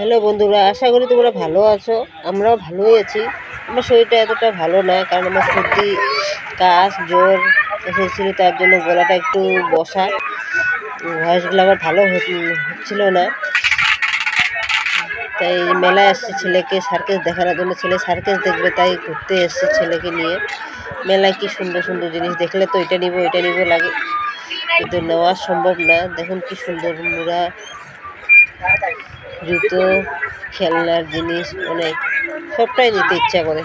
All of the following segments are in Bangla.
হ্যালো বন্ধুরা, আশা করি তোমরা ভালো আছো। আমরাও ভালোই আছি। আমার শরীরটা এতটা ভালো না, কারণ আমার সর্দি, কাশ, জ্বর এসেছিল তার জন্য গলাটা একটু বসা। ভয়েসগুলো আমার ভালো হচ্ছিল না। তাই মেলায় আসছে ছেলেকে সার্কেস দেখানোর জন্য। ছেলে সার্কেস দেখবে, তাই ঘুরতে এসছে ছেলেকে নিয়ে। মেলায় কি সুন্দর সুন্দর জিনিস দেখলে তো এটা নিব এটা নিব লাগে। কিন্তু নেওয়া সম্ভব না। দেখুন কি সুন্দর মুড়া জুতো, খেলনার জিনিস অনেক সবটাই নিতে ইচ্ছা করে।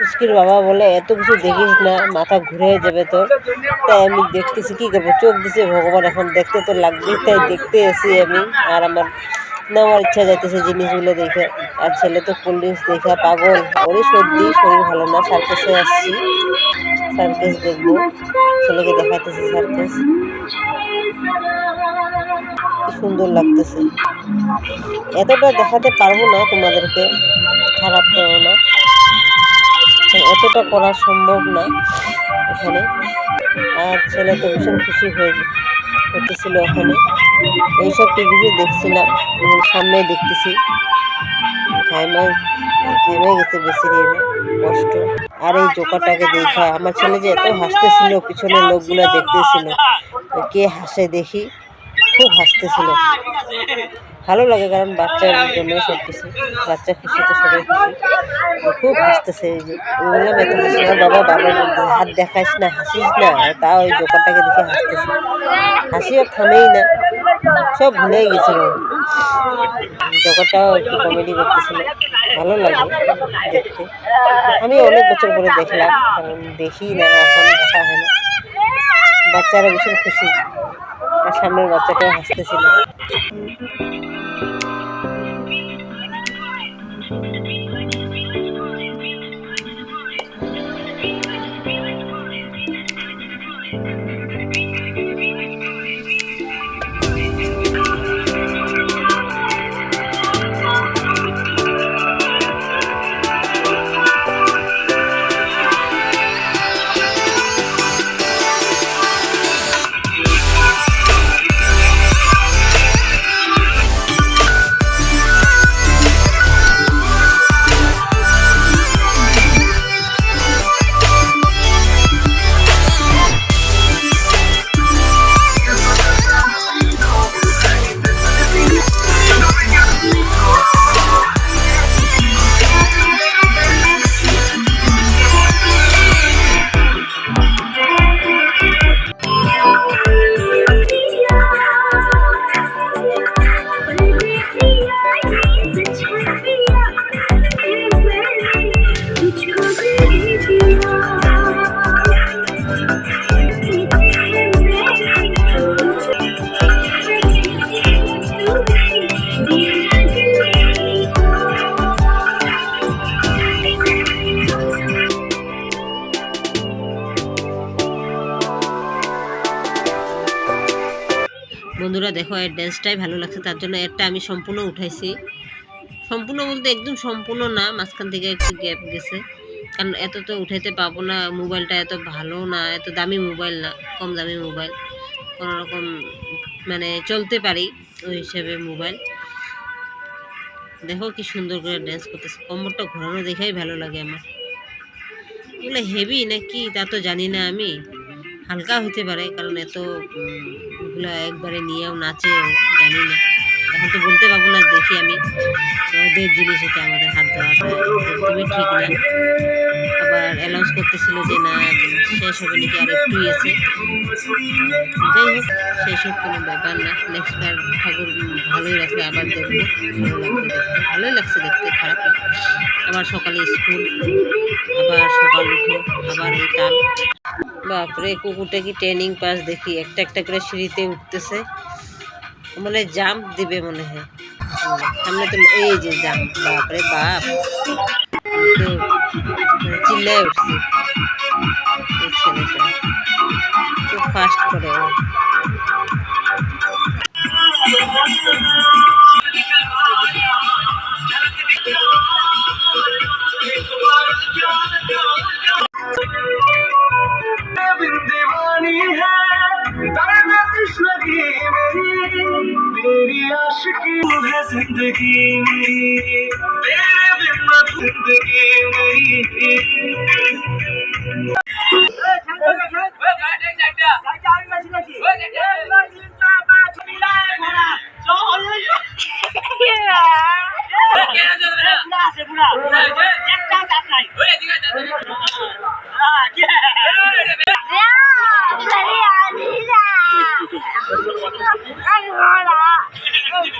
মুশকিল বাবা বলে, এত কিছু দেখিস না, মাথা ঘুরে যাবে তোর। তাই আমি দেখতেছি, কী করব? চোখ দিছে, ভগবান, এখন দেখতে তো লাগবেই। তাই দেখতে এসি আমি, আর আমার নেওয়ার ইচ্ছা যাইতেছে জিনিসগুলো দেখে। আর ছেলে তো কোল্ড ড্রিঙ্কস দেখা পাগল। ওরই সর্দি, শরীর ভালো না সার্কাসে আসছি। সার্কেস দেখব। ছেলেকে দেখাতেছে সার্কেস সুন্দর লাগতেছে। এতটা দেখাতে পারব না তোমাদেরকে, খারাপ করো না। এতটা করা সম্ভব না এখানে। আর ছেলে তো ভীষণ খুশি হয়ে হতেছিল ওখানে। এইসব টিভিতে দেখছিলাম, এবং সামনে দেখতেছি। ঘাইমা ঘেমে গেছে বেশি কষ্ট। আর এই জোকাটাকে দেখা আমার ছেলে যে এত হাসতেছিল পিছনে লোকগুলো দেখতেছিল, কে হাসে দেখি। খুব হাসতেছিল। ভালো লাগে কারণ বাচ্চার জন্য সব কিছু বাচ্চা খুশি তো সবাই খুশি। খুব হাসতেছে এই যে। বললাম এত হাসি না বাবা বাবা বলতেছে হাত দেখাইস না, হাসিস না? তাও ওই জোকারটাকে দেখে হাসতেছে। হাসি আর থামেই না। সব ভুলেই গেছিল। জগৎটাও একটু কমেডি করতেছিল। ভালো লাগে দেখতে। আমি অনেক বছর পরে দেখলাম, কারণ দেখি না, এখন দেখা হয় না। বাচ্চারা ভীষণ খুশি। আর সামনের বাচ্চাটাও হাসতেছিল। বন্ধুরা দেখো, এর ড্যান্সটাই ভালো লাগছে, তার জন্য এরটা আমি সম্পূর্ণ উঠাইছি। সম্পূর্ণ বলতে একদম সম্পূর্ণ না, মাঝখান থেকে একটু গ্যাপ গেছে। কারণ এত তো উঠাইতে পাবো না, মোবাইলটা এত ভালো না, এত দামি মোবাইল না, কম দামি মোবাইল। কোনো রকম মানে চলতে পারি ওই হিসেবে মোবাইল। দেখো কি সুন্দর করে ড্যান্স করতেছে কম্বরটা ঘোরানো দেখাই ভালো লাগে আমার। এগুলো হেভি নাকি তা তো জানি না আমি। হালকা হতে পারে, কারণ এত এগুলো একবারে নিয়েও নাচেও জানি না। এখন তো বলতে পারব না, দেখি আমি। ওদের জিনিস এটা আমাদের হাত দেওয়াটা একদমই ঠিক না। আবার অ্যানাউন্স করতেছিল যে না, শেষ হবে নাকি আর একটুই আছে যাই হোক হোক, কোনো ব্যাপার না। নেক্সট বার ঠাকুর ভালোই রাখলে আবার দেখব। ভালোই লাগছে দেখতে, খারাপ না। আবার সকালে স্কুল, আবার সকাল উঠো, আবার এই টান বাপরে, কুকুরটা কি ট্রেনিং পাস দেখি? একটা একটা করে সিঁড়িতে উঠতেছে। মানে জাম্প দিবে মনে হয় হুম, সামনে তো এই যে জাম্প বাপরে বাপ আমি তো মানে চিল্লায় উঠছি এই ছেলেটা খুব ফাস্ট করে की ज़िंदगी मेरी तेरे बिना ज़िंदगी नहीं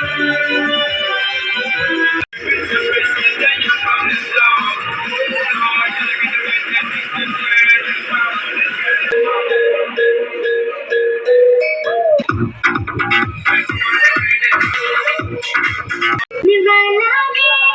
Divine love you.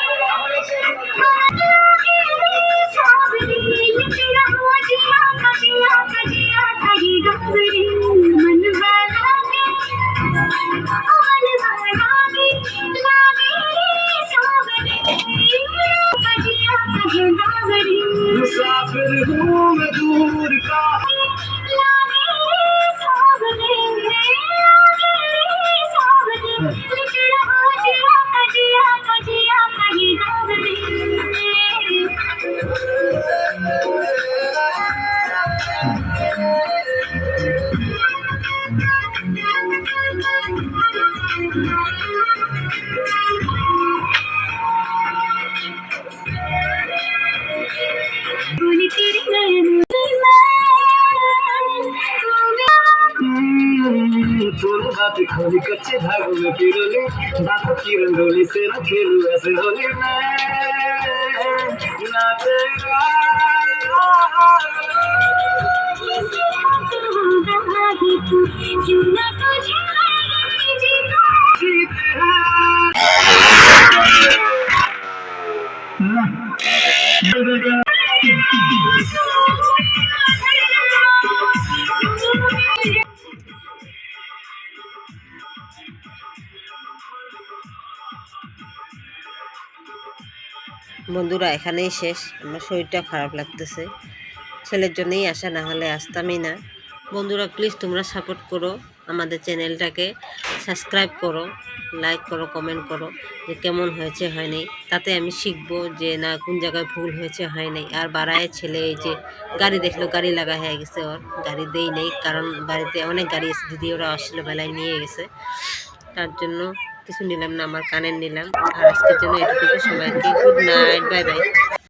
பெருகும் खोली कच्चे धागों में पिरोली बातों की रंगोली से न खेलू ऐसे होली मैं ना तेरा जीते हैं বন্ধুরা, এখানেই শেষ। আমার শরীরটা খারাপ লাগতেছে। ছেলের জন্যই আসা, না হলে আসতামই না। বন্ধুরা প্লিজ তোমরা সাপোর্ট করো আমাদের চ্যানেলটাকে সাবস্ক্রাইব করো লাইক করো কমেন্ট করো যে কেমন হয়েছে, হয়নি। তাতে আমি শিখব যে না কোন জায়গায় ভুল হয়েছে হয় আর বাড়ায় ছেলে, এই যে গাড়ি দেখল, গাড়ি লাগা হয়ে গেছে ওর। গাড়ি দেই নেই, কারণ বাড়িতে অনেক গাড়ি এসে দিদি ওরা আসলে, বেলায় নিয়ে গেছে। তার জন্য কিছু নিলাম না, আমার কানের নিলাম। আর আজকের জন্য এটুকু সবাইকে গুড নাইট বাই বাই